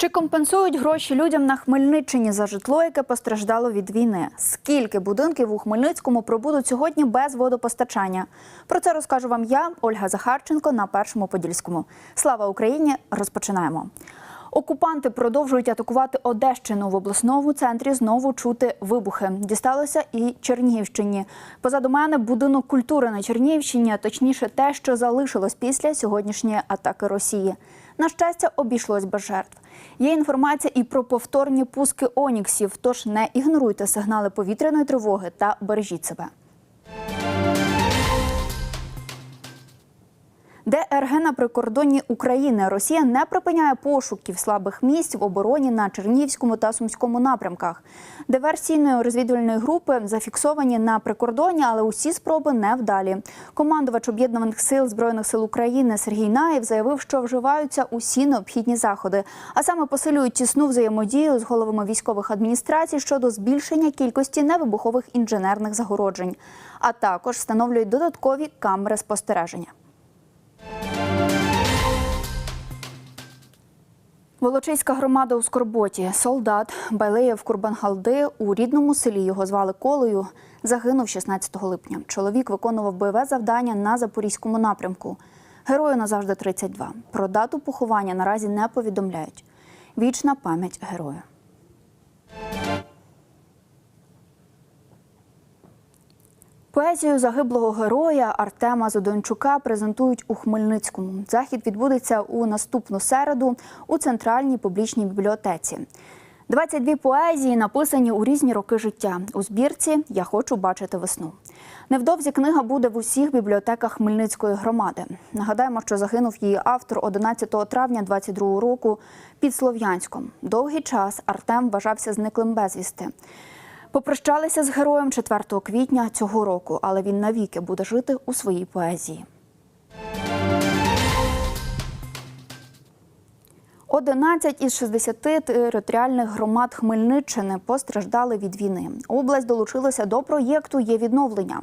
Чи компенсують гроші людям на Хмельниччині за житло, яке постраждало від війни? Скільки будинків у Хмельницькому пробудуть сьогодні без водопостачання? Про це розкажу вам я, Ольга Захарченко, на першому подільському. Слава Україні! Розпочинаємо. Окупанти продовжують атакувати Одещину в обласному центрі. Знову чути вибухи. Дісталося і Чернігівщині. Позаду мене будинок культури на Чернігівщині, а точніше, те, що залишилось після сьогоднішньої атаки Росії. На щастя, обійшлось без жертв. Є інформація і про повторні пуски оніксів. Тож не ігноруйте сигнали повітряної тривоги та бережіть себе. ДРГ на прикордонні України Росія не припиняє пошуків слабих місць в обороні на Чернігівському та Сумському напрямках. Диверсійної розвідувальної групи зафіксовані на прикордонні, але усі спроби невдалі. Командувач об'єднаних сил збройних сил України Сергій Наєв заявив, що вживаються усі необхідні заходи, а саме посилюють тісну взаємодію з головами військових адміністрацій щодо збільшення кількості невибухових інженерних загороджень, а також встановлюють додаткові камери спостереження. Волочиська громада у Скорботі. Солдат Байлеєв Курбангалди у рідному селі його звали Колею. Загинув 16 липня. Чоловік виконував бойове завдання на запорізькому напрямку. Герою назавжди 32. Про дату поховання наразі не повідомляють. Вічна пам'ять героя. Поезію загиблого героя Артема Зодончука презентують у Хмельницькому. Захід відбудеться у наступну середу у центральній публічній бібліотеці. 22 поезії написані у різні роки життя. У збірці Я хочу бачити весну. Невдовзі книга буде в усіх бібліотеках Хмельницької громади. Нагадаємо, що загинув її автор 11 травня 22 року під Слов'янськом. Довгий час Артем вважався зниклим безвісти. Попрощалися з героєм 4 квітня цього року, але він навіки буде жити у своїй поезії. 11 із 60 територіальних громад Хмельниччини постраждали від війни. Область долучилася до проєкту Є відновлення.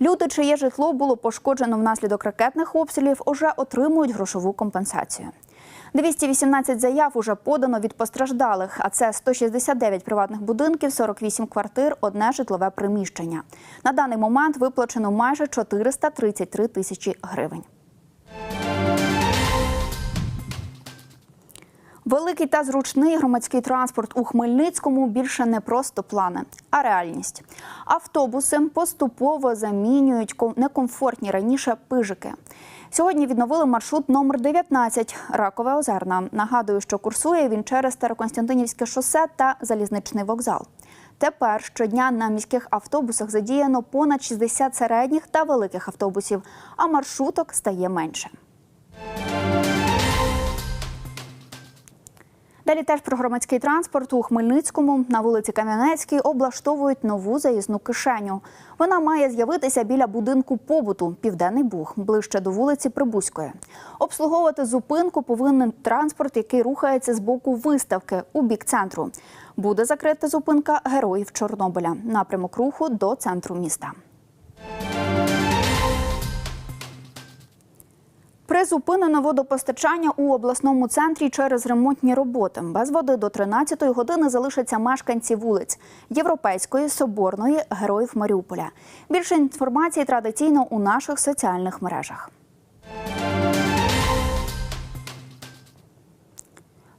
Люди, чиє житло було пошкоджено внаслідок ракетних обстрілів, уже отримують грошову компенсацію. 218 заяв уже подано від постраждалих, а це 169 приватних будинків, 48 квартир, одне житлове приміщення. На даний момент виплачено майже 433 тисячі гривень. Великий та зручний громадський транспорт у Хмельницькому більше не просто плани, а реальність. Автобуси поступово замінюють ком- некомфортні раніше пижики. Сьогодні відновили маршрут номер 19 Ракове Озерна. Нагадую, що курсує він через Староконстантинівське шосе та залізничний вокзал. Тепер щодня на міських автобусах задіяно понад 60 середніх та великих автобусів, а маршруток стає менше. Далі теж про громадський транспорт у Хмельницькому на вулиці Кам'янецькій облаштовують нову заїзну кишеню. Вона має з'явитися біля будинку побуту Південний Буг, ближче до вулиці Прибузької. Обслуговувати зупинку повинен транспорт, який рухається з боку виставки у бік центру. Буде закрита зупинка героїв Чорнобиля. Напрямок руху до центру міста. Призупинено водопостачання у обласному центрі через ремонтні роботи. Без води до 13-ї години залишаться мешканці вулиць Європейської, Соборної, Героїв Маріуполя. Більше інформації традиційно у наших соціальних мережах.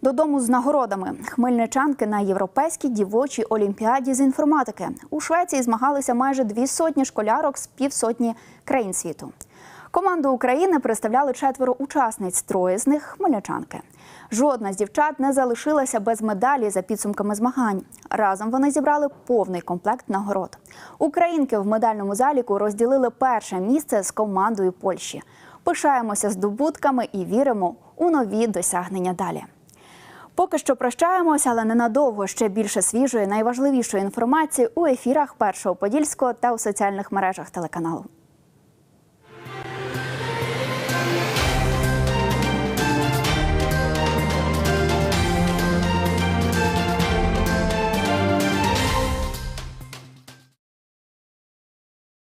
Додому з нагородами хмельничанки на європейській дівочій олімпіаді з інформатики у Швеції змагалися майже дві сотні школярок з півсотні країн світу. Команду України представляли четверо учасниць, троє з них хмельничанки. Жодна з дівчат не залишилася без медалі за підсумками змагань. Разом вони зібрали повний комплект нагород. Українки в медальному заліку розділили перше місце з командою Польщі. Пишаємося здобутками і віримо у нові досягнення далі. Поки що прощаємося, але ненадовго ще більше свіжої, найважливішої інформації у ефірах першого подільського та у соціальних мережах телеканалу.